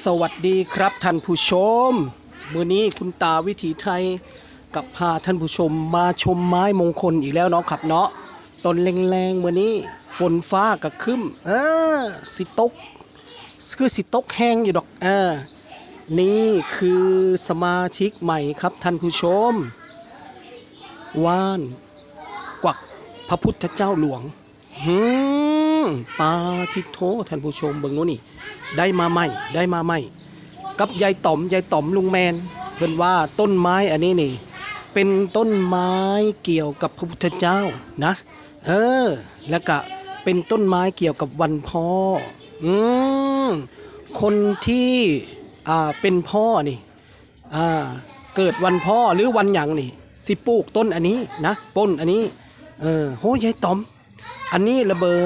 สวัสดีครับท่านผู้ชมมื้อนี้คุณตาวิถีไทยกับพาท่านผู้ชมมาชมไม้มงคลอีกแล้วเนาะครับเนาะต้นแรงๆมื้อนี้ฝนฟ้าก็ครึ้มเออสิตก คือสิตกแห้งอยู่ดอกเออนี่คือสมาชิกใหม่ครับท่านผู้ชม ว่าน กวักพระพุทธเจ้าหลวง หืม ปาทิโทท่านผู้ชมเบิ่งโน้นนี่ ได้มาใหม่ ได้มาใหม่ กับยายต่อมยายต่อมลุงแมน เพิ่นว่าต้นไม้อันนี้นี่ เป็นต้นไม้เกี่ยวกับพระพุทธเจ้านะ เออ แล้วก็เป็นต้นไม้เกี่ยวกับวันพ่อ อืมคนที่อ่าเป็นพ่อนี่อ่าเกิดวันพ่อหรือวันหยังนี่ สิปลูกต้นอันนี้นะต้นอันนี้ เออโหยายต๋อม อันนี้ระเบอ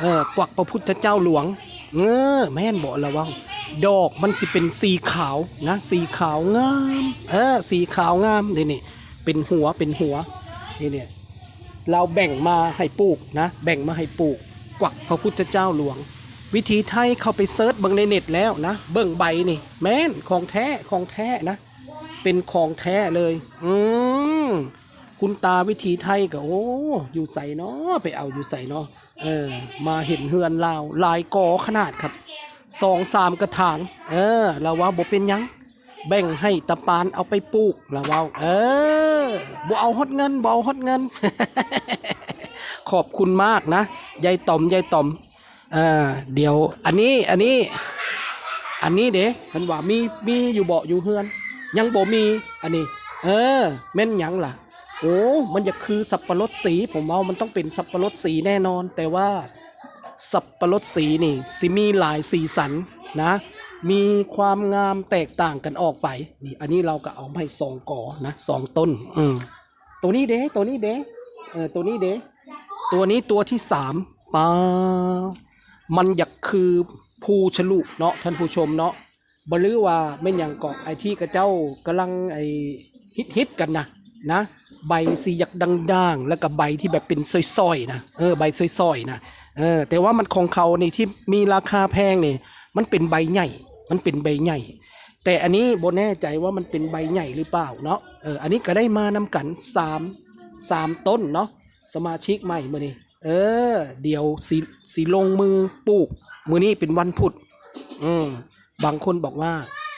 เออกวักพระพุทธเจ้าหลวงเออแม่นบอกแล้วว่าดอกมันสิเป็นสีขาวนะ สีขาวงาม เออ สีขาวงามนี่นี่เป็นหัวเป็นหัวนี่เนี่ยเราแบ่งมาให้ปลูกนะ แบ่งมาให้ปลูก กวักพระพุทธเจ้าหลวง วิธีไทยเข้าไปเซิร์ชเบิ่งในเน็ตแล้วนะ เบิ่งใบนี่ แม่นของแท้ของแท้นะ เป็นของแท้เลย อืม คุณตาวิธีไทยก็โอ้อยู่ใส่เนาะไปเอาอยู่ใส่เนาะเออ มาเห็นเฮือนลาวลายกอขนาดครับสองสามกระถาง เออเราว่าบ่เป็นยังแบ่งให้ตะปานเอาไปปลูกเราว่าเออบ่เอาฮอดเงินบ่เอาฮอดเงิน ขอบคุณมากนะยายต่อมยายต่อมเออเดี๋ยว อันนี้อันนี้ อันนี้เด้มันว่ามีมีอยู่เบาะอยู่เฮือน ยังบ่มีอันนี้ เออแม่นยังล่ะ โอ้มันจะคือสับปะรดสี ผมว่ามันต้องเป็นสับปะรดสีแน่นอน แต่ว่าสับปะรดสีนี่สิมีหลายสีสันนะ มีความงามแตกต่างกันออกไป นี่ อันนี้เราก็เอามาให้สองกอนะสองต้น อืมตัวนี้เด้ตัวนี้เด้เออตัวนี้เด้ตัวนี้ตัวที่สามปามันอยากคือภูฉลุเนาะท่านผู้ชมเนาะบลือว่าไม่นหยังเกาะไอที่กระเจ้ากำลังไอฮิตฮิตๆกันนะ นะ ใบสีอยากด่างๆ แล้วก็ใบที่แบบเป็นซอยๆนะเออใบซอยๆนะเออแต่ว่ามันของเขานี่ที่มีราคาแพงเนี่ยมันเป็นใบใหญ่ มันเป็นใบใหญ่ แต่อันนี้โบแน่ใจว่ามันเป็นใบใหญ่หรือเปล่าเนาะเอออันนี้ก็ได้มานำกันสามสามต้นเนาะสมาชิกใหม่มือนี้เออ เดี๋ยวสีสีลงมือปลูก มือนี้เป็นวันพุธอืมบางคนบอกว่า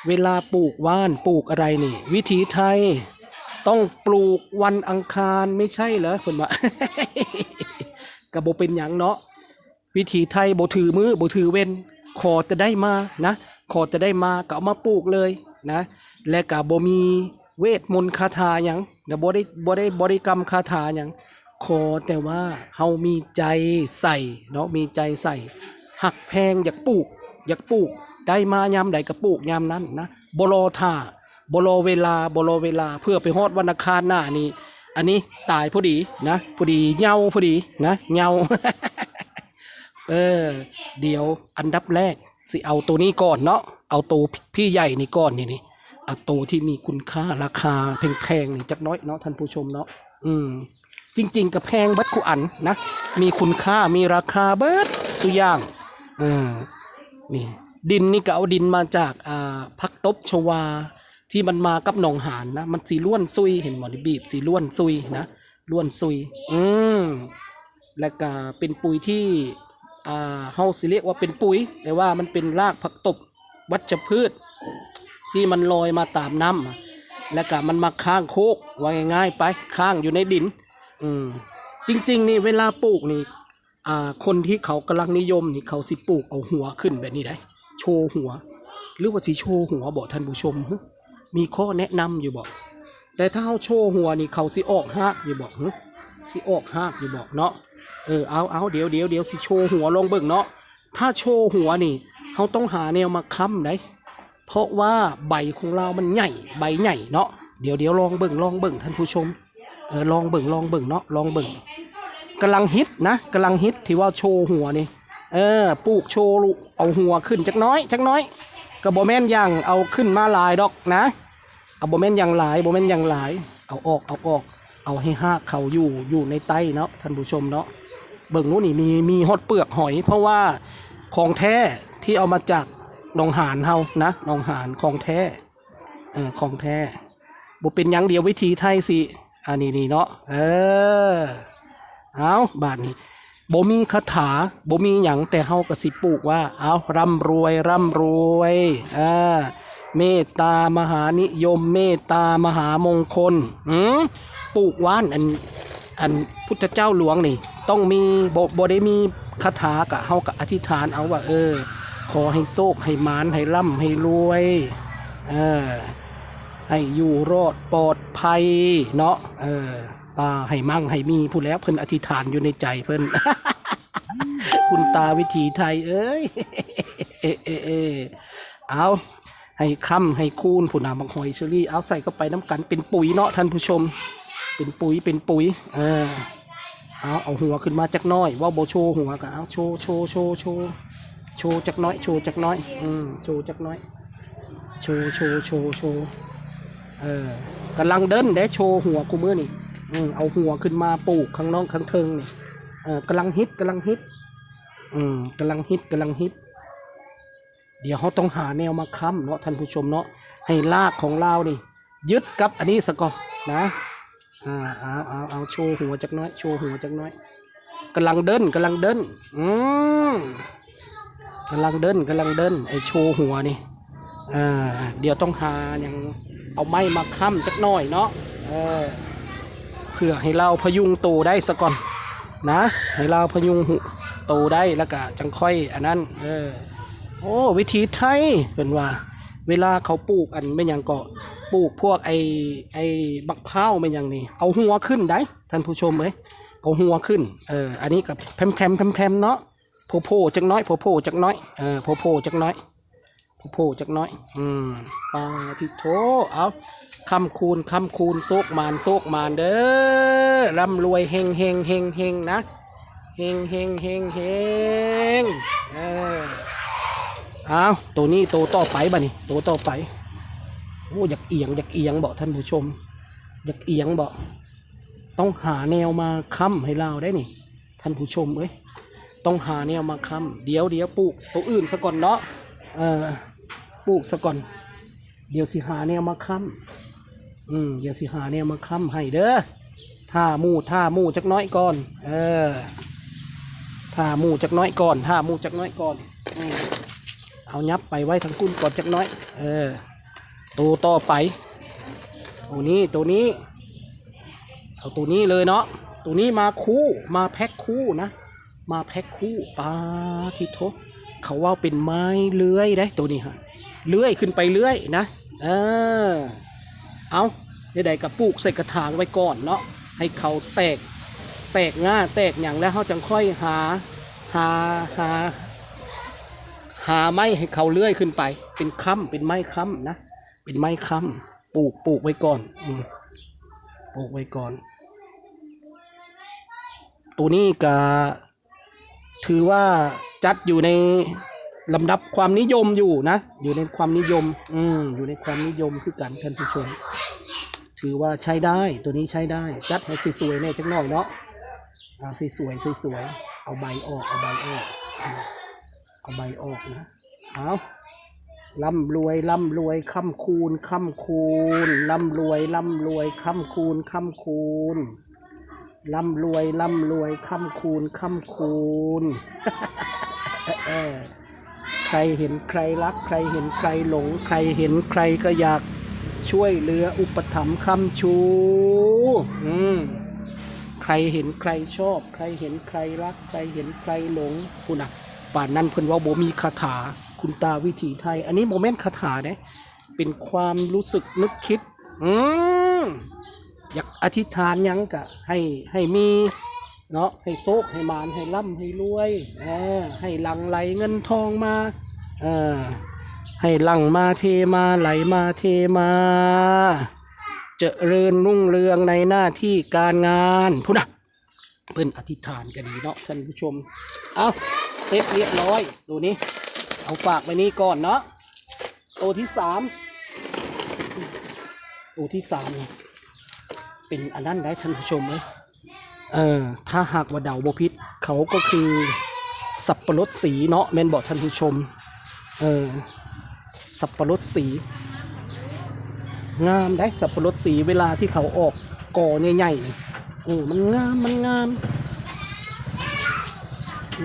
เวลาปลูกว่านปลูกอะไรนี่ วิถีไทย ต้องปลูกวันอังคารไม่ใช่เหรอคนว่ากระโบเป็นอย่างเนาะวิถีไทยโบถือมือโบถือเว้นขอจะได้มานะขอจะได้มาก็เอามาปลูกเลยนะ และกะโบมีเวทมนต์คาถาอย่างเดี๋ยวโบได้โบได้บริกรรมคาถาอย่างขอแต่ว่าเฮามีใจใส่เนาะมีใจใส่ หักแพงอยากปลูก อยากปลูกได้มายามใดก็ปลูกยามนั้นนะบรอท่า บรอเวลาบรอเวลาเพื่อไปฮอดวันอังคารหน้านี้ อันนี้ตายพอดีนะพอดีเงาพอดีนะเงาเออ เดี๋ยวอันดับแรกสิเอาตัวนี้ก่อนเนาะเอาตัวพี่ใหญ่นี่ก่อนนี่นี่เอาตัวที่มีคุณค่าราคาแพงๆนี่จักน้อยเนาะท่านผู้ชมเนาะอืมจริง ๆกับแพงเบัดคูอันนะมีคุณค่ามีราคาเบิดสุย่างเออนี่ดินนี่ก็เอาดินมาจากอ่าพักตบชวา ที่มันมากับหนองหานนะ มันสีล้วนซุยเห็นหมอนี่บีบสีล้วนซุยนะล้วนซุย อืมและก็เป็นปุ๋ยที่อ่าเฮาสิเรียกว่าเป็นปุ๋ย แต่ว่ามันเป็นรากผักตบวัชพืช ที่มันลอยมาตามน้ำแล้วก็มันมาค้างโคกว่าง่ายๆไปค้างอยู่ในดิน อืมจริง ๆ นี่เวลาปลูกนี่อ่าคนที่เขากำลังนิยมนี่เขาสิปลูกเอาหัวขึ้นแบบนี้ได้ โชว์หัว หรือว่าสิโชว์หัวบอกท่านผู้ชมหึ มีข้อแนะนำอยู่บอกแต่ถ้าเขาโชว์หัวนี่เขาสิออกหากอยู่บอกสิออกหากอยู่บอกเนาะเออเอาเอาเดี๋ยวเดี๋ยวเดี๋ยวสิโชว์หัวลงเบิ่งเนาะถ้าโชว์หัวนี่เขาต้องหาแนวมาค้ำได้เพราะว่าใบของเรามันใหญ่ใบใหญ่เนาะเดี๋ยวเดี๋ยวลองเบิ่งลองเบิ่งท่านผู้ชมเออลองเบิ่งลองเบิ่งเนาะลองเบิ่งกำลังฮิตนะกำลังฮิตที่ว่าโชว์หัวนี่เออปลูกโชว์เอาหัวขึ้นจักน้อยจักน้อย ก็บ่แม่นอย่างเอาขึ้นมาหลายดอกนะ เอาบ่แม่นอย่างหลายบ่แม่นอย่างหลาย เอาออกเอาออก เอาให้หากเขาอยู่อยู่ในไตเนาะท่านผู้ชมเนาะเบิ่งนู้นนี่มีมีฮอดเปลือกหอย เพราะว่าของแท้ที่เอามาจากนองหานเฮานะนองหานของแท้เออของแท้บ่เป็นยังเดียววิธีไทยสิอันนี้นี่เนาะเออเอาบาดนี้ บ่มีคาถาบ่มีหยังแต่เฮาก็สิปลูกว่า เอาร่ำรวยร่ำรวยอ่าเมตตามหานิยม เมตตามหามงคลอืมปลูกว่านอันอันพุทธเจ้าหลวงนี่ ต้องมีบโบได้มีคาถากะเฮากะอธิษฐานเอาว่า เออ ขอให้โชคให้มานให้ร่ำให้รวยเออให้อยู่รอดปลอดภัยเนาะเออ ตาให้มั่งให้มีพูดแล้วเพิ่นอธิษฐานอยู่ในใจเพิ่นคุณตาวิถีไทย เอ้ยเอเอเอเอาให้ค่ำให้คูณผู้นำบางหอยเชอรี่เอาใส่เข้าไปน้ำกันเป็นปุ๋ยเนาะท่านผู้ชม เป็นปุ๋ยเป็นปุ๋ยเออเอาเอาหัวขึ้นมาจักหน้อยว่าโบโชหัวก็เอาโชโชโชโชโชจักหน้อยโชจักหน้อยอืมโชจักหน้อยโชโชโชโชเออกำลังเดินได้โชหัวกูมือนี่ อืมเอาหัวขึ้นมาปลูกข้างนอกข้างเทิงนี่เออกำลังฮิตกำลังฮิต อืมกำลังฮิตกำลังฮิต เดี๋ยวเขาต้องหาแนวมาค้ำเนาะท่านผู้ชมเนาะให้ลากของเรานี่ยึดกับอันนี้สก่อนนะอ่าเอาเอาเอาโชว์หัวจักน้อยโชว์หัวจักน้อยกำลังเดินกำลังเดินอืมกำลังเดินกำลังเดินไอโชว์หัวนี่อ่าเดี๋ยวต้องหาอย่างเอาไม้มาค้ำจักหน่อยเนาะเออ เพื่อให้เราพยุงโตได้สก่อนนะ ให้เราพยุงโตได้แล้วก็จังค่อยอันนั้นเออโอ้วิธีไทยเป็นว่า เวลาเขาปลูกอันไม่ยังก็ปลูกพวกไอไอบักพร้าวไม่ยังนี่เอาหัวขึ้นได้ท่านผู้ชมเอ้ยเอาหัวขึ้นเอออันนี้กับแพมแพมแพมแพมเนาะโพโพจักน้อยโพโพจักน้อยเออโพโพจักน้อย โพโพจักน้อย อืมปาทิโถเอาคำคูณคำคูณโซกมานโซกมานเด้อร่ำรวยเฮงเฮงเฮงเฮงนะเฮงเฮงเฮงเฮงเออเอาตัวนี้ตัวต่อไปบ่นี่ตัวต่อไปโอ้อยากเอียงอยากเอียงบอกท่านผู้ชม อยากเอียงบอกต้องหาแนวมาค้ำให้เราได้นี่ ท่านผู้ชมเอ้ยต้องหาแนวมาค้ำเดี๋ยวเดี๋ยวปลูกตัวอื่นซะก่อนเนาะ เออ ปลูกซะก่อน เดี๋ยวสิหาแนวมาค้ำอืมเดี๋ยวสิหาแนวมาค้ำให้เด้อท่ามู่ท่ามู่จักน้อยก่อน เออท่ามู่จักน้อยก่อนท่ามู่จักน้อยก่อนอเอายับไปไว้ทางกุ้นก่อนจักน้อย เออตัวต่อไปตัวนี้ตัวนี้เอาตัวนี้เลยเนาะตัวนี้มาคู่มาแพ็คคู่นะ มาแพ็คคู่ปาทิโทเขาว่าเป็นไม้เลื้อยได้ตัวนี้ฮะ เลื้อยขึ้นไปเลื้อยนะเออเอาใดๆกับปลูกใส่กระถางไว้ก่อนเนาะให้เขาแตกแตกง่าแตกอย่างแล้วเขาจังค่อยหาหาหาหาไม้ให้เขาเลื่อยขึ้นไป เป็นค้ำเป็นไม้ค้ำนะเป็นไม้ค้ำปลูกปลูกไว้ก่อนอปลูกไว้ก่อน ตัวนี้ก็ถือว่าจัดอยู่ใน ลำดับความนิยมอยู่นะ อยู่ในความนิยม อืมอยู่ในความนิยมคือกันท่านผู้ชม ถือว่าใช้ได้ตัวนี้ใช้ได้ จัดให้สวยๆแน่จังหน่อยเนาะอ่าสวยๆสวยๆเอาใบออกเอาใบออกเอาใบออกนะเอาร่ำรวยร่ำรวยค่ำคูณค่ำคูณร่ำรวยร่ำรวยค่ำคูณค่ำคูณร่ำรวยร่ำรวยค่ำคูณค่ำคูณเออ รเห็นใครรัก ใครเห็นใครหลง ใครเห็นใครก็อยากช่วยเหลืออุปถัมภ์คำชูอืมใครเห็นใครชอบ ใครเห็นใครรัก ใครเห็นใครหลงคุณอะป่านนั้นเพิ่นว่าโบมีคาถาคุณตาวิถีไทย อันนี้โมเมนต์คาถาเนี่ยเป็นความรู้สึกนึกคิด อืมอยากอธิษฐานยังกะให้ให้มี เนาะให้โซกให้มานให้ร่ำให้รวยเออให้หลังไหลเงินทองมาเออให้หลังมาเทมาไหลมาเทมาเจริญรุ่งเรืองในหน้าที่การงานพูดนะเพิ่นอธิษฐานกันดีเนาะท่านผู้ชม เอาเสร็จเรียบร้อยตัวนี้ เอาฝากไว้นี้ก่อนเนาะตัวที่สามตัวที่สามเนี่ยเป็นอันนั้นได้ท่านผู้ชมเลย เออถ้าหากว่าเดาบพิษเขาก็คือสับปะรดสีเนาะแมนบอกท่านผู้ชม เออสับปะรดสี งามได้สับปะรดสีเวลาที่เขาออกก่อใหญ่ๆนี่เออมันงามมันงาม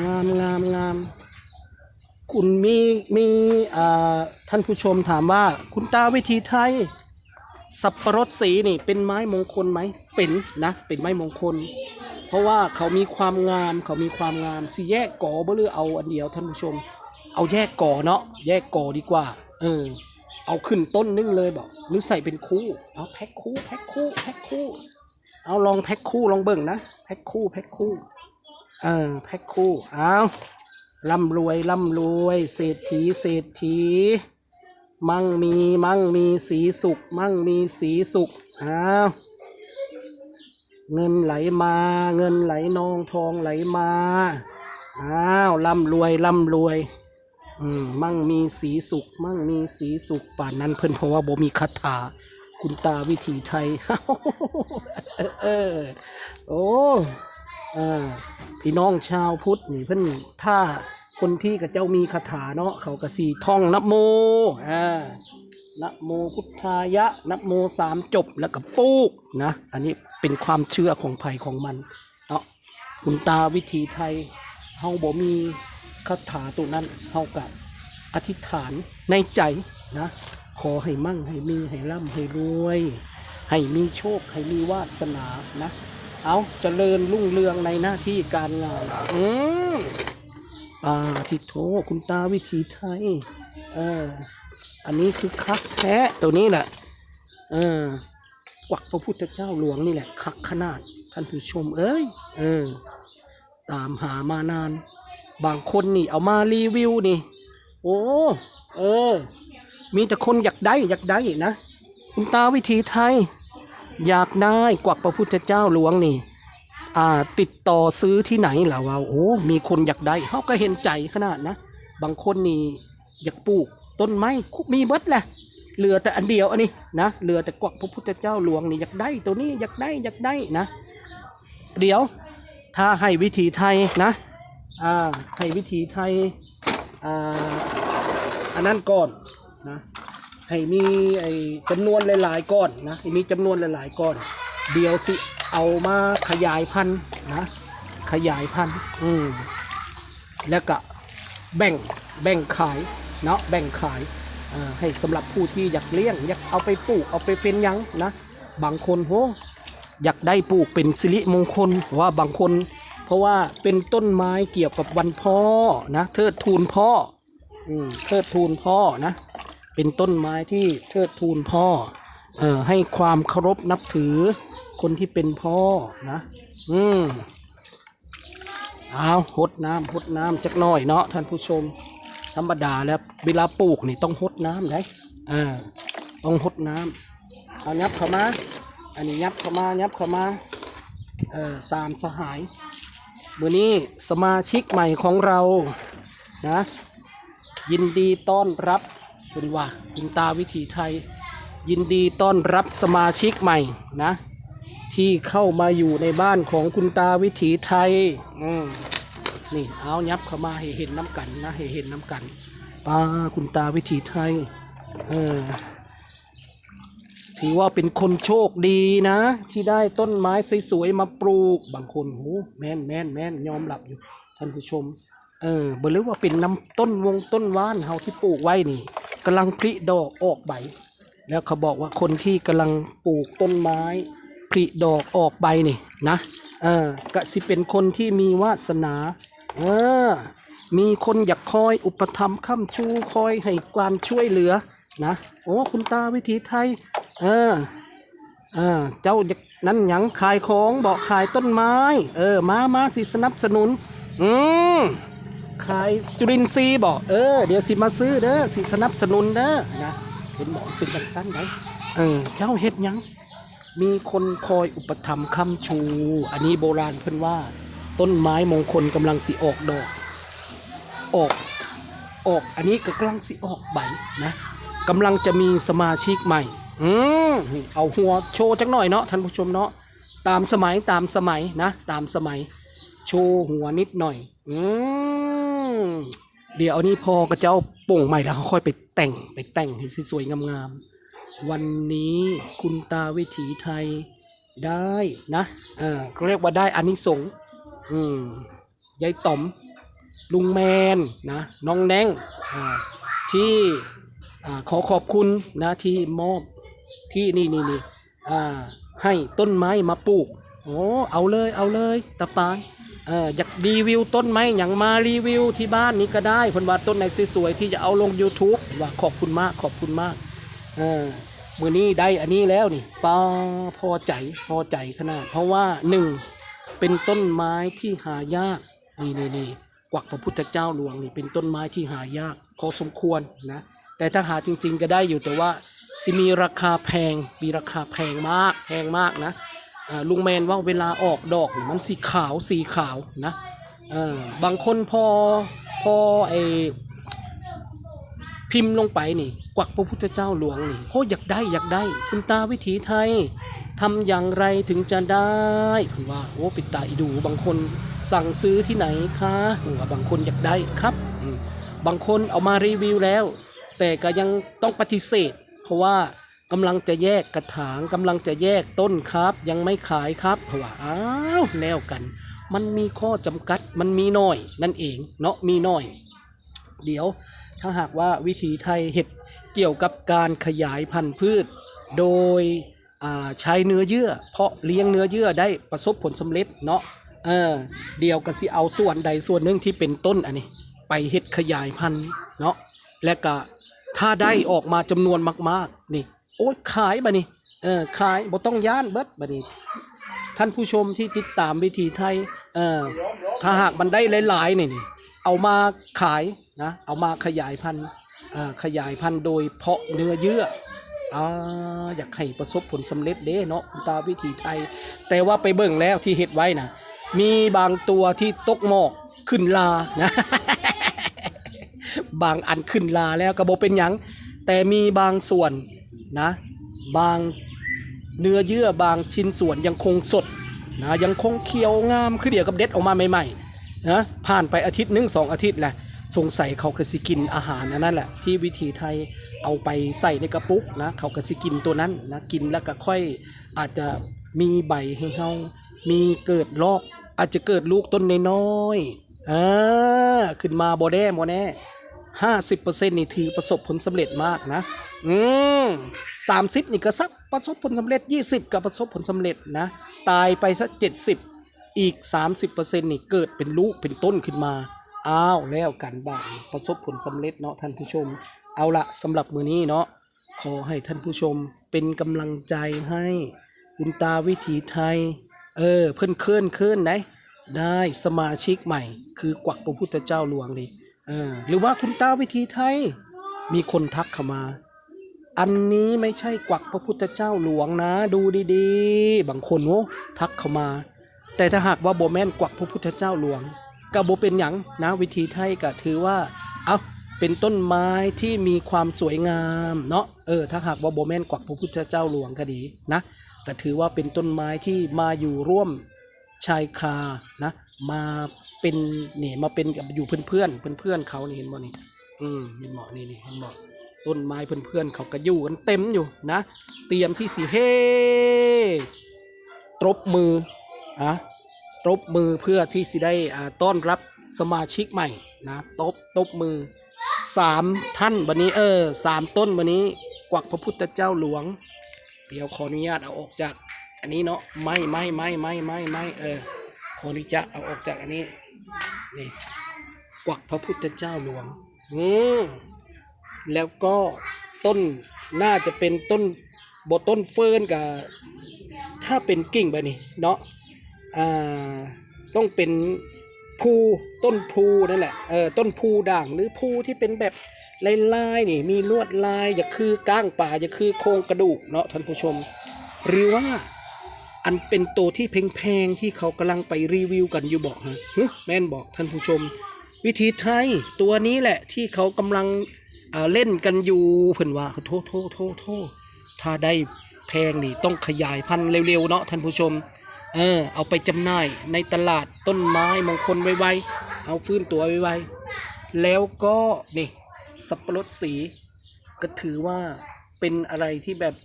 งามงามงามคุณมีมีอ่าท่านผู้ชมถามว่าคุณตาวิธีไทย สับปะรดสีนี่เป็นไม้มงคลไหมเป็นนะ เป็นไม้มงคล เพราะว่าเขามีความงามเขามีความงามสิแยกก่อบ่หรือเอาอันเดียวท่านผู้ชม เอาแยกก่อเนาะแยกกอดีกว่า เออ เอาขึ้นต้นนึงเลยบอกหรือใส่เป็นคู่เอาแพ็คคู่แพ็คคู่แพ็คคู่ เอาลองแพ็คคู่ลองเบิ่งนะแพ็คคู่แพ็คคู่ เออแพ็คคู่เอาร่ำรวยร่ำรวยเศรษฐีเศรษฐีมั่งมีมั่งมีสีสุข มั่งมีสีสุขอ้าว เงินไหลมา เงินไหลนองทองไหลมา อ้าวร่ำรวยร่ำรวยอืมมั่งมีสีสุข มั่งมีสีสุขป่านนั้นเพิ่นเพราะว่าบ่มีคาถา คุณตาวิถีไทยเออโอ้อ่าพี่น้องชาวพุทธนี่เพิ่นถ้าคนที่กับเจ้ามีคาถาเนาะเขาก็สีท่องนะโมอ่า นะโมพุทธายะนะโมสามจบแล้วก็ปูกนะ อันนี้เป็นความเชื่อของภัยของมันเนาะคุณตาวิถีไทยเฮาบ่มีคาถาตัวนั้นเฮากับอธิษฐานในใจนะ ขอให้มั่งให้มีให้ร่ำให้รวย ให้มีโชคให้มีวาสนานะ เอาเจริญรุ่งเรืองในหน้าที่การงานอืมอาทิโทคุณตาวิถีไทย เออ อันนี้คือคักแท้ตัวนี้แหละเออกวักพระพุทธเจ้าหลวงนี่แหละ คักขนาด ท่านผู้ชม เอ้ย เออ ตามหามานาน บางคนนี่ เอามารีวิวนี่ โอ้ เออ มีแต่คนอยากได้ อยากได้นะ คุณตาวิถีไทย อยากได้กวักพระพุทธเจ้าหลวงนี่อ่าติดต่อซื้อที่ไหนล่ะว่าโอ้ มีคนอยากได้เขาก็เห็นใจขนาดนะ บางคนนี่อยากปลูก ต้นไม้คุมีเบิดแหละเหลือแต่อันเดียวอันนี้นะเหลือแต่กวักพระพุทธเจ้าหลวงนี่อยากได้ตัวนี้อยากได้อยากได้นะ เดี๋ยวถ้าให้วิธีไทยนะอ่าให้วิธีไทยอ่าอันนั้นก่อนนะให้มีไอ้จำนวนหลายๆก้อนนะให้มีจำนวนหลายๆก้อน เดี๋ยวสิเอามาขยายพันธุ์นะขยายพันธุ์อืมแล้วก็แบ่งแบ่งขาย เนาะแบ่งขายให้สำหรับผู้ที่อยากเลี้ยง อยากเอาไปปลูกเอาไปเป็นยังนะบางคนโหอยากได้ปลูกเป็นสิริมงคลว่าบางคน เพราะว่าเป็นต้นไม้เกี่ยวกับวันพ่อนะเทิดทูนพ่ออืมเทิดทูนพ่อนะ เป็นต้นไม้ที่เทิดทูนพ่อเอ่อให้ความเคารพนับถือคนที่เป็นพ่อนะ อืมเอาหดน้ำหดน้ำจักหน่อยเนาะท่านผู้ชม ธรรมดาแล้วเวลาปลูกนี่ต้องหดน้ำได้อ่าต้องหดน้ำเอายับเข้ามา อันนี้ยับเข้ามายับเข้ามาเออสามสหายมือนี้สมาชิกใหม่ของเรานะยินดีต้อนรับคุณว่าคุณตาวิถีไทย ยินดีต้อนรับสมาชิกใหม่นะ ที่เข้ามาอยู่ในบ้านของคุณตาวิถีไทยอืม นี่เอายับเข้ามาให้เห็นน้ำกันนะให้เห็นน้ำกันป้าคุณตาวิถีไทยเออถือว่าเป็นคนโชคดีนะ ที่ได้ต้นไม้สวยๆมาปลูกบางคนโหแม่นแม่นแม่นยอมรับอยู่ ท่านผู้ชม เออบ่รู้ว่าเป็นน้ำต้นวงต้นว่านเฮาที่ปลูกไว้นี่กำลังผลิดอกออกใบ แล้วเขาบอกว่าคนที่กำลังปลูกต้นไม้ผลิดอกออกใบนี่นะเออก็สิเป็นคนที่มีวาสนา ออมีคนอยากคอยอุปถัมภ์ค้ำชูคอยให้ความช่วยเหลือนะโอ้คุณตาวิถีไทยเออเออเจ้าอยากนั่นหยังขายของบอกขายต้นไม้ เออมามาสิสนับสนุน อืมขายจุลินทรีย์บอกเออเดี๋ยวสิมาซื้อเด้อสิสนับสนุนเด้อนะเป็นบอกเป็นกันสั้นไหมเออเจ้าเฮ็ดหยัง มีคนคอยอุปถัมภ์ค้ำชู อันนี้โบราณเพิ่นว่า ต้นไม้มงคลกำลังสิออกดอก ออก ออก อันนี้ก็กำลังสิออกใบนะกำลังจะมีสมาชิกใหม่ อืมเอาหัวโชว์จักหน่อยเนาะท่านผู้ชมเนาะ ตามสมัยตามสมัยนะ ตามสมัย โชว์หัวนิดหน่อย อืมเดี๋ยวอานี่พอก็จะเอาโป่งใหม่แล้วเขาค่อยไปแต่งไปแต่งให้สวยๆงามๆ วันนี้คุณตาวิถีไทยได้นะเออเขาเรียกว่าได้อานิสงส์ อืมยายต๋อมลุงแมนนะน้องแนงอ่าที่อ่าขอขอบคุณนะที่มอบที่นี่นี่นี่อ่าให้ต้นไม้มาปลูกโอ้เอาเลยเอาเลยตาปานเอออยากรีวิวต้นไม้อย่างมารีวิวที่บ้านนี้ก็ได้เพิ่นว่าต้นไหนสวยๆที่จะเอาลง YouTube ว่าขอบคุณมากขอบคุณมากเออมือนี้ได้อันนี้แล้วนี่ปาพอใจพอใจขนาด เพราะว่าหนึ่ง เป็นต้นไม้ที่หายากนี่นี่นี่กวักพระพุทธเจ้าหลวงนี่เป็นต้นไม้ที่หายากพอสมควรนะแต่ถ้าหาจริง ๆ ก็ได้อยู่แต่ว่าสิมีราคาแพงมีราคาแพงมากแพงมากนะลุงแมนว่าเวลาออกดอกนี่มันสีขาวสีขาวนะบางคนพอพอไอพิมพ์ลงไปนี่ กวักพระพุทธเจ้าหลวงนี่โคอยากได้อยากได้ คุณตาวิถีไทย ทำอย่างไรถึงจะได้ผมว่าโอ้ปิดตาอีดูบางคนสั่งซื้อที่ไหนคะหัวบางคนอยากได้ครับ บางคนเอามารีวิวแล้ว แต่ก็ยังต้องปฏิเสธ เพราะว่ากำลังจะแยกกระถางกำลังจะแยกต้นครับ ยังไม่ขายครับเพราะว่าอ้าวแนวกัน มันมีข้อจำกัดมันมีน้อย นั่นเองเนาะมีน้อย เดี๋ยวถ้าหากว่าวิถีไทยเห็ดเกี่ยวกับการขยายพันธุ์พืช โดย ใช้เนื้อเยื่อ เพาะเลี้ยงเนื้อเยื่อได้ประสบผลสำเร็จเนาะเออเดียวก็สิเอาส่วนใดส่วนหนึ่งที่เป็นต้นอันนี้ ไปเห็ดขยายพันธุ์เนาะและก็ถ้าได้ออกมาจำนวนมาก ๆ นี่ โอ้ยขายบะนี่เออขายบ่ต้องย่านเบิดบะนี่ท่านผู้ชมที่ติดตามวิถีไทยเออถ้าหากมันได้หลายๆนี่นี่เอามาขายนะเอามาขยายพันธุ์เออขยายพันธุ์โดยเพาะเนื้อเยื่อ อ่าอยากให้ประสบผลสำเร็จเด้เนาะคุณตาวิถีไทย แต่ว่าไปเบิ่งแล้วที่เฮ็ดไว้นะมีบางตัวที่ตกหมอกขึ้นลานะบางอันขึ้นลาแล้วกระโบเป็นหยัง แต่มีบางส่วนนะ บางเนื้อเยื่อบางชิ้นส่วนยังคงสดนะยังคงเขียวงามคือเดี๋ยวกับเด็ดออกมาใหม่ๆนะผ่านไปอาทิตย์หนึ่งสองอาทิตย์แหละ สงสัยเขาคือสิกินอาหารอันนั่นแหละ ที่วิธีไทยเอาไปใส่ในกระปุกนะเขาก็สิกินตัวนั้นนะกินแล้วก็ค่อยอาจจะมีใบให้เฮามีเกิดลอกอาจจะเกิดลูกต้นน้อยๆอ่าขึ้นมาโบแด้โมแน่ห้าสิบเปอร์เซ็นต์นี่ถือประสบผลสำเร็จมากนะ อืมสามสิบนี่ก็สักประสบผลสำเร็จยี่สิบก็ประสบผลสำเร็จนะ ตายไปสักเจ็ดสิบอีกสามสิบเปอร์เซ็นต์นี่เกิดเป็นลูกเป็นต้นขึ้นมา อ้าวแล้วกันบ้างประสบผลสำเร็จเนาะท่านผู้ชม เอาละสำหรับมือนี้เนาะขอให้ท่านผู้ชมเป็นกำลังใจให้คุณตาวิถีไทย เออเพิ่นเคลื่อนเคลื่อนไหนได้สมาชิกใหม่ คือกวักพระพุทธเจ้าหลวงนี่เออหรือว่าคุณตาวิถีไทย มีคนทักเข้ามา อันนี้ไม่ใช่กวักพระพุทธเจ้าหลวงนะ ดูดีๆ บางคนโอ้ทักเข้ามา แต่ถ้าหากว่าโบแมนกวักพระพุทธเจ้าหลวง ก็โบเป็นหยังนะวิธีไทยก็ถือว่าเอาเป็นต้นไม้ที่มีความสวยงามเนาะเออถ้าหากว่าโบแมนกวักพระพุทธเจ้าหลวงก็ดีนะก็ถือว่าเป็นต้นไม้ที่มาอยู่ร่วมชายคานะมาเป็นเนี่ยมาเป็นอยู่เพื่อนเพื่อนเพื่อนเพื่อนเขานี่เห็นบ่นี่อืมเห็นบ่นี่นี่เห็นบ่ต้นไม้เพื่อนเพื่อนเขาก็อยู่กันเต็มอยู่นะ เตรียมที่สีเฮตรบมืออะ ตรบมือเพื่อที่สิได้ต้อนรับสมาชิกใหม่นะตบตบมือสามท่านวันนี้เออสามต้นวันนี้กวักพระพุทธเจ้าหลวง เดี๋ยวขออนุญาตเอาออกจาก อันนี้เนาะไม่ไม่ไม่ไม่ไม่ไม่เออขออนุญาตเอาออกจากอันนี้นี่กวักพระพุทธเจ้าหลวงอืมแล้วก็ต้นน่าจะเป็นต้นบต้นเฟิร์นกับถ้าเป็นกิ่งแบบนี้เนาะ ต้องเป็นภูต้นภูนั่นแหละเออต้นภูด่างหรือภูที่เป็นแบบลายลายๆนี่มีลวดลายอย่าคือก้างป่าอย่าคือโครงกระดูกเนาะท่านผู้ชม หรือว่าอันเป็นตัวที่แพงๆที่เขากำลังไปรีวิวกันอยู่บอกฮะแม่นบอกท่านผู้ชม วิธีไทยตัวนี้แหละที่เขากำลังเล่นกันอยู่เพิ่นว่าโทษโทษโทษโทษถ้าได้แพงนี่ต้องขยายพันธุ์เร็วๆเนาะท่านผู้ชม เออ เอาไปจำหน่ายในตลาดต้นไม้มงคลไวๆเอาฟื้นตัวไวๆแล้วก็นี่สับปะรดสี ก็ถือว่าเป็นอะไรที่แบบ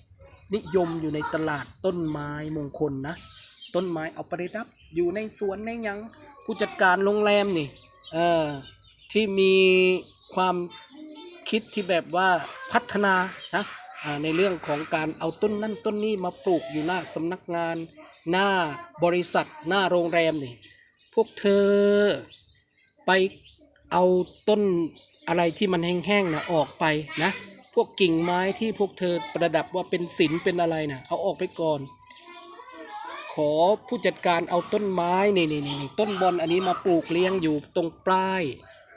นิยมอยู่ในตลาดต้นไม้มงคลนะ ต้นไม้เอาไประดับ อยู่ในสวนในยังผู้จัดการโรงแรมนี่เออที่มีความคิดที่แบบว่าพัฒนานะในเรื่องของการเอาต้นนั่นต้นนี้มาปลูกอยู่หน้าสำนักงาน หน้าบริษัทหน้าโรงแรมนี่พวกเธอไปเอาต้นอะไรที่มันแห้งๆนะออกไปนะ พวกกิ่งไม้ที่พวกเธอประดับว่าเป็นศิลเป็นอะไรนะเอาออกไปก่อน ขอผู้จัดการเอาต้นไม้นี่นี่นี่ต้นบอนอันนี้มาปลูกเลี้ยงอยู่ตรงปลาย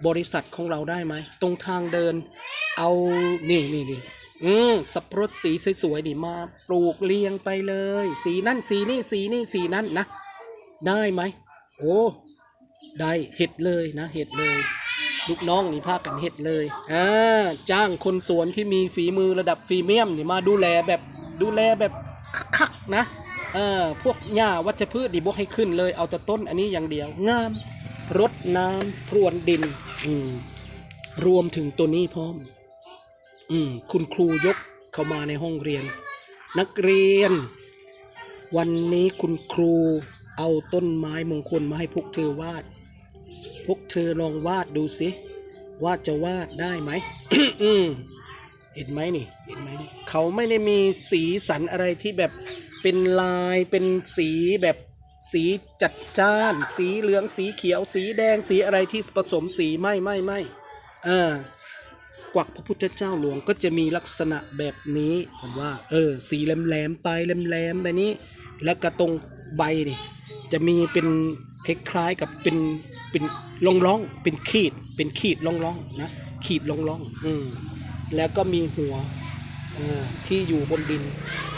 บริษัทของเราได้ไหมตรงทางเดิน เอานี่นี่นี่ อืมสับปะรดสีสวยๆนี่มาปลูกเรียงไปเลย สีนั่นสีนี่สีนี่สีนั่นนะ ได้ไหมโอ้ได้เห็ดเลยนะเห็ดเลย ลูกน้องนี่พากันเห็ดเลยอ่าจ้างคนสวนที่มีฝีมือระดับฟรีเมียมนี่มาดูแลแบบดูแลแบบคักๆนะเออพวกหญ้าวัชพืชดิบกให้ขึ้นเลยเอาแต่ต้นอันนี้อย่างเดียวงามรดน้ำพรวนดิน อืมรวมถึงตัวนี้พร้อม อืมคุณครูยกเข้ามาในห้องเรียน นักเรียน วันนี้คุณครูเอาต้นไม้มงคลมาให้พวกเธอวาด พวกเธอลองวาดดูสิว่าจะวาดได้ไหมอืมเห็นไหมนี่เห็นไหมนี่เขาไม่ได้มีสีสันอะไรที่แบบเป็นลายเป็นสีแบบสีจัดจ้าน สีเหลืองสีเขียว สีแดงสีอะไรที่ผสมสีไม่ไม่ไม่เออ กวักพระพุทธเจ้าหลวงก็จะมีลักษณะแบบนี้ผมว่า เออ สีแหลมๆไปแหลมๆแบบนี้ แล้วก็ตรงใบนี่จะมีเป็นคล้ายๆกับเป็นเป็นร่องร่องเป็นขีด เป็นขีดร่องร่องนะขีดร่องร่องอืมแล้วก็มีหัวออที่อยู่บนดิน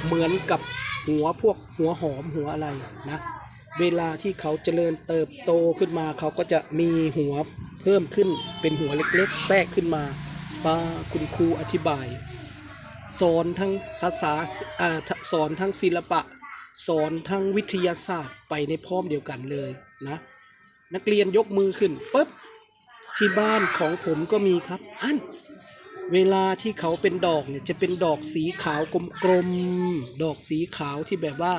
เหมือนกับหัวพวกหัวหอมหัวอะไรนะเวลาที่เขาเจริญเติบโตขึ้นมา เขาก็จะมีหัวเพิ่มขึ้นเป็นหัวเล็กๆ แทรกขึ้นมา ป้าคุณครูอธิบาย สอนทั้งภาษาสอนทั้งศิลปะ สอนทั้งวิทยาศาสตร์ไปในพร้อมเดียวกันเลยนะนักเรียนยกมือขึ้นปุ๊บที่บ้านของผมก็มีครับอันเวลาที่เขาเป็นดอกเนี่ยจะเป็นดอกสีขาวกลมๆดอกสีขาวที่แบบว่า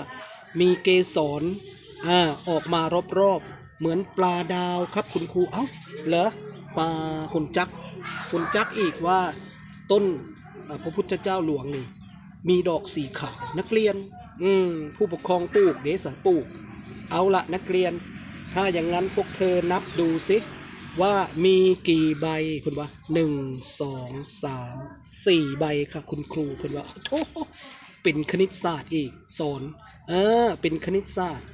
มีเกสรอ่าออกมารอบๆเหมือนปลาดาวครับคุณครูเอ้าเหรอปลาหุ่นจัก หุ่นจักอีกว่าต้นพระพุทธเจ้าหลวงนี่ มีดอกสีขาวนักเรียน อืมผู้ปกครองปลูกเดสังปลูก เอาละนักเรียน ถ้าอย่างนั้นพวกเธอนับดูสิว่ามีกี่ใบคุณว่าหนึ่งสองสามสี่ใบค่ะคุณครูคุณว่าโอ้โหเป็นคณิตศาสตร์อีกสอนเออเป็นคณิตศาสตร์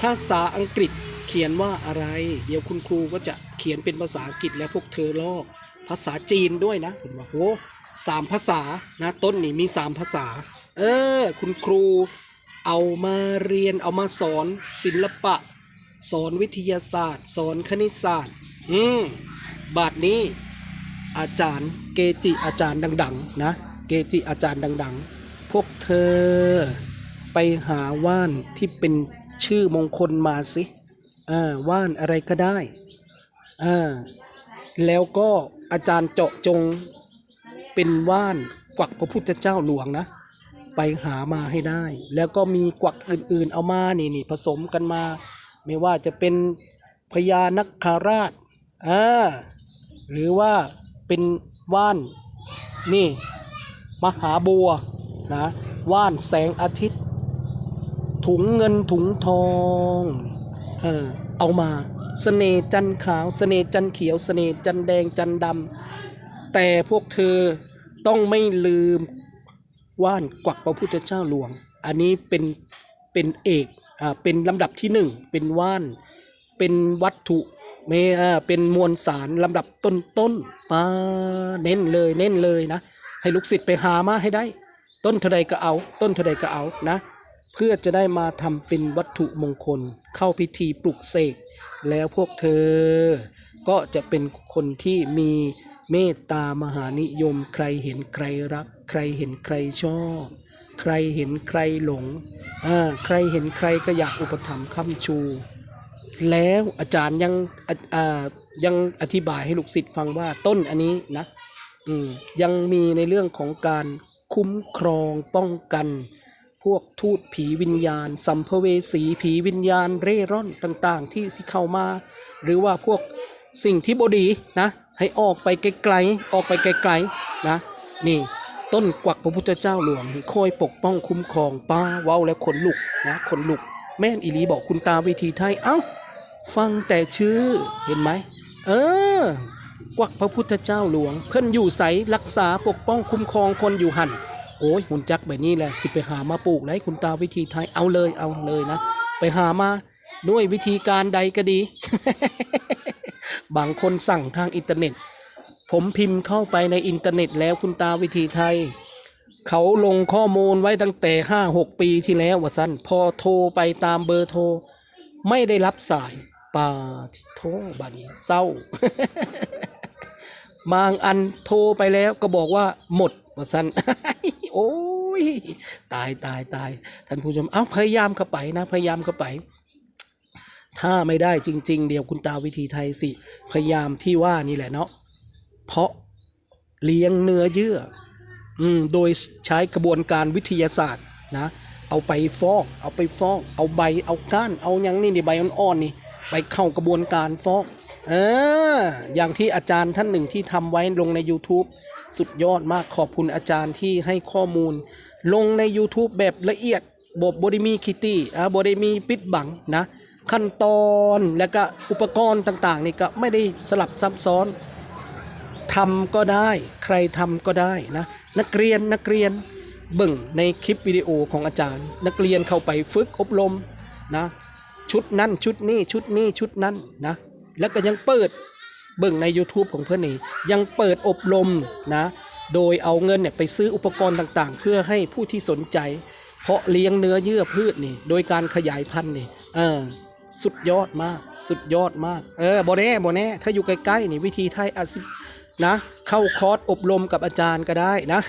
ภาษาอังกฤษ เขียนว่าอะไร เดี๋ยวคุณครูก็จะเขียนเป็นภาษาอังกฤษแล้วพวกเธอลอก ภาษาจีนด้วยนะคุณว่าโอ้สามภาษานะต้นนี่มีสามภาษา เออ คุณครู เอามาเรียนเอามาสอนศิลปะ สอนวิทยาศาสตร์ สอนคณิตศาสตร์ อืมบาทนี้ อาจารย์เกจิอาจารย์ดัง ๆ นะ เกจิอาจารย์ดัง ๆ พวกเธอ ไปหาว่านที่เป็นชื่อมงคลมาสิ อ่าว่านอะไรก็ได้อ่าแล้วก็อาจารย์เจาะจงเป็นว่านกวักพระพุทธเจ้าหลวงนะ ไปหามาให้ได้ แล้วก็มีกวักอื่นๆ เอามานี่นี่ผสมกันมา ไม่ว่าจะเป็นพญานักคาราชอ่าหรือว่าเป็นว่านนี่มหาบัวนะว่านแสงอาทิตย์ ถุงเงินถุงทอง เออเอามาสเสน่จันขาวสเสน่จันเขียวสเสน่จันแดงจันดำแต่พวกเธอต้องไม่ลืมว่านกวักพระพุทธเจ้าหลวง อันนี้เป็นเป็นเอกอ่าเป็นลำดับที่หนึ่งเป็นว่านเป็นวัตถุเมอ่าเป็นมวลสารลำดับต้นต้นมาเน้นเลยเน้นเลยนะ ให้ลูกศิษย์ไปหามาให้ได้ ต้นเท่าใดก็เอา ต้นเท่าใดก็เอานะ เพื่อจะได้มาทำเป็นวัตถุมงคล เข้าพิธีปลุกเสก แล้วพวกเธอ ก็จะเป็นคนที่มีเมตตามหานิยมใครเห็นใครรัก ใครเห็นใครชอบ ใครเห็นใครหลงอ่าใครเห็นใครก็อยากอุปถัมภ์ค้ำชู แล้วอาจารย์ยังอ่ายังอธิบายให้ลูกศิษย์ฟังว่าต้นอันนี้นะยังมีในเรื่องของการคุ้มครองป้องกัน วกทูตผีวิญญาณ สัมภเวสีผีวิญญาณเร่ร่อนต่างๆ ที่สิเข้ามา หรือว่าพวกสิ่งที่บดีนะ ให้ออกไปไกลๆออกไปไกลๆนะนี่ต้นกวักพระพุทธเจ้าหลวงนี่คอยปกป้องคุ้มครองป้าเว้าแล้วขนลุกนะขนลุก แม่นอีลีบอกคุณตาวิธีไทยเอ้า ฟังแต่ชื่อเห็นไหมเออกวักพระพุทธเจ้าหลวง เพิ่นอยู่ใสรักษาปกป้องคุ้มครองคนอยู่หัน โอ้ยหุ่นจักแบบนี้แหละสิไปหามาปลูกไหนคุณตาวิธีไทยเอาเลยเอาเลยนะ ไปหามาด้วยวิธีการใดก็ดี บางคนสั่งทางอินเทอร์เน็ต ผมพิมพ์เข้าไปในอินเทอร์เน็ตแล้วคุณตาวิธีไทย เขาลงข้อมูลไว้ตั้งแต่ห้าหกปีที่แล้วว่าสั้นพอโทรไปตามเบอร์โทร ไม่ได้รับสายปาทิโทบัดนี้เศร้า บางอันโทรไปแล้วก็บอกว่าหมด ว่าสั้นโอ้ยตายตายตายท่านผู้ชมเอาพยายามเข้าไปนะ พยายามเข้าไป ถ้าไม่ได้จริง ๆ เดี๋ยวคุณตาวิธีไทยสิ พยายามที่ว่านี่แหละเนาะเพราะเลี้ยงเนื้อเยื่อ อืมโดยใช้กระบวนการวิทยาศาสตร์นะ เอาไปฟอก เอาไปฟอก เอาใบเอาก้าน เอายังนี่นี่ใบอ่อนๆนี่ ไปเข้ากระบวนการฟอกเอออย่างที่อาจารย์ท่านหนึ่งที่ทำไว้ลงใน YouTube สุดยอดมากขอบคุณอาจารย์ที่ให้ข้อมูล ลงใน YouTube แบบละเอียดบบบริมีคิตตี้อ่าบริมีปิดบังนะ ขั้นตอนและก็อุปกรณ์ต่างๆ นี่ก็ไม่ได้สลับซับซ้อนทำก็ได้ ใครทำก็ได้นะ นักเรียนนักเรียนเบิ่งในคลิปวิดีโอของอาจารย์ นักเรียนเข้าไปฝึกอบรมนะ ชุดนั้นชุดนี้ชุดนี้ชุดนั้นนะ แล้วก็ยังเปิด เบิ่งใน YouTube ของเพื่อนนี่ยังเปิดอบรมนะ โดยเอาเงินเนี่ยไปซื้ออุปกรณ์ต่างๆ เพื่อให้ผู้ที่สนใจ เพาะเลี้ยงเนื้อเยื่อพืชนี่ โดยการขยายพันธุ์นี่เออสุดยอดมาก สุดยอดมาก เออโบแน่โบแน่ ถ้าอยู่ใกล้ๆนี่วิธีไทยอาสินะ เข้าคอร์สอบรมกับอาจารย์ก็ได้นะ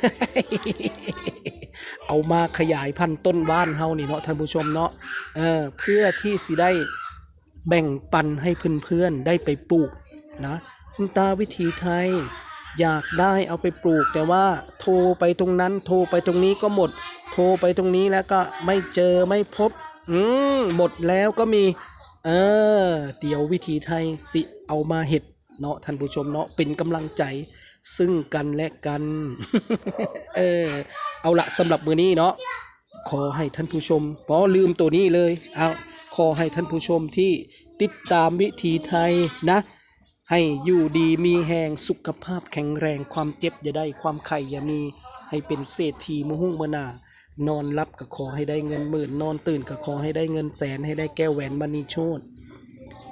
เอามาขยายพันธุ์ต้นว่านเฮานี่เนาะท่านผู้ชมเนาะเออเพื่อที่สิได้แบ่งปันให้เพื่อนๆได้ไปปลูก นะคุณตาวิธีไทยอยากได้เอาไปปลูก แต่ว่าโทรไปตรงนั้น โทรไปตรงนี้ก็หมด โทรไปตรงนี้แล้วก็ไม่เจอไม่พบ อืมหมดแล้วก็มี เออ เดี๋ยววิธีไทยสิเอามาเห็ดเนาะท่านผู้ชมเนาะเป็นกำลังใจซึ่งกันและกัน เออ เอาละสำหรับมือนี้เนาะขอให้ท่านผู้ชมพอลืมตัวนี้เลย เอาขอให้ท่านผู้ชมที่ติดตามวิธีไทยนะ ให้อยู่ดีมีแหงสุขภาพแข็งแรงความเจ็บอย่าได้ความไข่อย่ามี ให้เป็นเศรษฐีมหุ่งมนานอนรับก็ขอให้ได้เงินหมื่น นอนตื่นก็ขอให้ได้เงินแสนให้ได้แก้วแหวนมณีโชต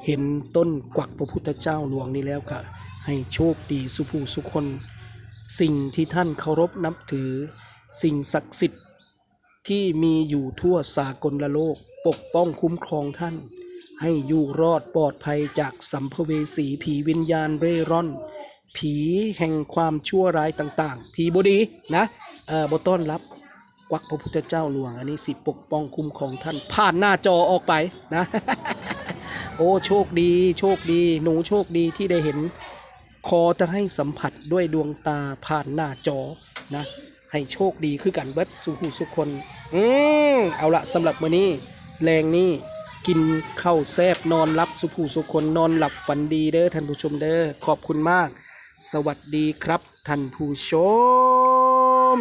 เห็นต้นกวักพระพุทธเจ้าหลวงนี้แล้วค่ะ ให้โชคดีสุภูสุคน สิ่งที่ท่านเคารพนับถือ สิ่งศักดิ์สิทธิ์ที่มีอยู่ทั่วสากลโลก ปกป้องคุ้มครองท่าน ให้อยู่รอดปลอดภัยจากสัมภเวสีผีวิญญาณเร่ร่อน ผีแห่งความชั่วร้ายต่างๆ ผีบดีนะเออบต้อนรับกวักพระพุทธเจ้าหลวง อันนี้สิปกป้องคุ้มครองท่านผ่านหน้าจอออกไปนะ โอ้โชคดีโชคดี หนูโชคดีที่ได้เห็นขอจะให้สัมผัสด้วยดวงตาผ่านหน้าจอนะ ให้โชคดีคือกันเบิดสุขุสุขคน อืมเอาละสำหรับมื้อนี้แรงนี้ กินข้าวแซบนอนรับสุขูสุคนนอนหลับฝันดีเด้อท่านผู้ชมเด้อขอบคุณมาก สวัสดีครับท่านผู้ชม